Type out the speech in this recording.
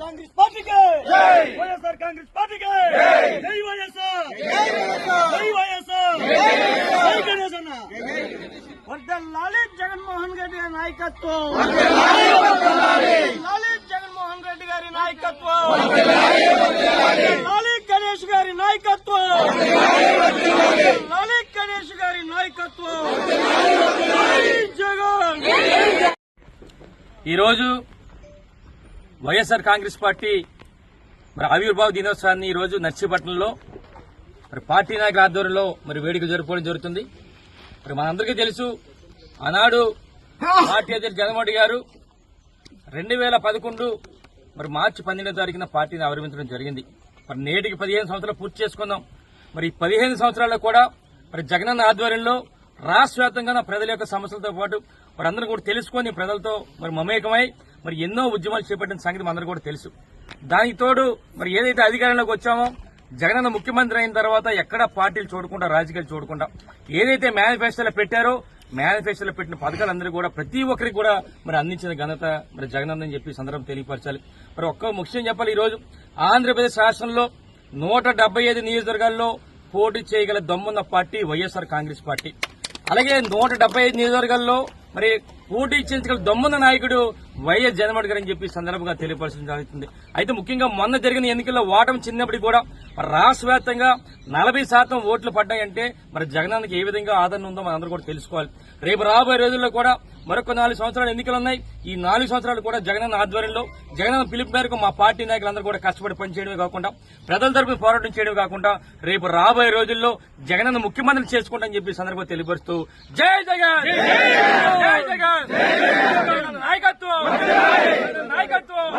కాంగ్రెస్ పార్టీకి వైఎస్ఆర్ కాంగ్రెస్ పార్టీకి. జై వైఎస్ఆర్ జై వైఎస్ఆర్ జై గణేష్ అన్న వర్దల్లాలి జగన్మోహన్ రెడ్డి గారి నాయకత్వం. లాలిత్ జగన్మోహన్ రెడ్డి గారి నాయకత్వం. లాలిత్ గణేష్ గారి నాయకత్వం. లాలిత్ గణేష్ గారి నాయకత్వం. జగన్. ఈరోజు వైఎస్ఆర్ కాంగ్రెస్ పార్టీ మరి ఆవిర్భావ దినోత్సవాన్ని ఈరోజు నర్సీపట్నంలో మరి పార్టీ నాయకుల ఆధ్వర్యంలో మరి వేడుక జరుపుకోవడం జరుగుతుంది. మరి మనందరికీ తెలుసు ఆనాడు పార్టీ అధ్యక్షుడు జగన్మోహన్ గారు రెండు వేల పదకొండు మరి మార్చి పన్నెండో తారీఖున పార్టీని ఆవిర్భించడం జరిగింది. మరి నేటికి పదిహేను సంవత్సరాలు పూర్తి చేసుకుందాం. మరి ఈ పదిహేను సంవత్సరాల్లో కూడా మరి జగనన్న ఆధ్వర్యంలో రాష్ట్ర వ్యాప్తంగా ప్రజల యొక్క సమస్యలతో పాటు మరి అందరూ కూడా తెలుసుకొని ప్రజలతో మరి మమేకమై మరి ఎన్నో ఉద్యమాలు చేపట్టిన సంగతి మనందరూ కూడా తెలుసు. దానికి తోడు మరి ఏదైతే అధికారంలోకి వచ్చామో జగనన్న ముఖ్యమంత్రి అయిన తర్వాత ఎక్కడ పార్టీలు చూడకుండా రాజకీయాలు చూడకుండా ఏదైతే మేనిఫెస్టోలో పెట్టారో మేనిఫెస్టోలో పెట్టిన పథకాలందరూ కూడా ప్రతి ఒక్కరికి కూడా మరి అందించిన ఘనత మరి జగనన్న అని చెప్పి సందర్భం తెలియపరచాలి. మరి ఒక్క ముఖ్యం చెప్పాలి ఈరోజు. ఆంధ్రప్రదేశ్ రాష్ట్రంలో నూట డెబ్బై ఐదు నియోజకవర్గాల్లో పోటీ చేయగల దమ్మున్న పార్టీ వైఎస్ఆర్ కాంగ్రెస్ పార్టీ. అలాగే నూట డెబ్బై ఐదు నియోజకవర్గాల్లో మరి పోటీ ఇచ్చేందుకు దమ్మున్న నాయకుడు వైఎస్ జగన్మోహన్ గారు అని చెప్పి సందర్భంగా తెలియపరచడం జరుగుతుంది. అయితే ముఖ్యంగా మొన్న జరిగిన ఎన్నికల్లో ఓటమి చిన్నప్పటికీ కూడా రాష్ట్ర వ్యాప్తంగా నలభై శాతం ఓట్లు పడ్డాయంటే మరి జగనానికి ఏ విధంగా ఆదరణ ఉందో మనందరూ కూడా తెలుసుకోవాలి. రేపు రాబోయే రోజుల్లో కూడా మరొక నాలుగు సంవత్సరాలు ఎన్నికలు ఉన్నాయి. ఈ నాలుగు సంవత్సరాలు కూడా జగనన్న ఆధ్వర్యంలో జగనన్న పిలుపు మేరకు మా పార్టీ నాయకులందరూ కూడా కష్టపడి పనిచేయడమే కాకుండా ప్రజల తరపున పోరాటం చేయడమే కాకుండా రేపు రాబోయే రోజుల్లో జగనన్న ముఖ్యమంత్రి చేసుకుంటామని చెప్పి సందర్భంగా తెలియపరుస్తూ జై జగన్! జై జగన్ నాయకత్వం. నాయకత్వం.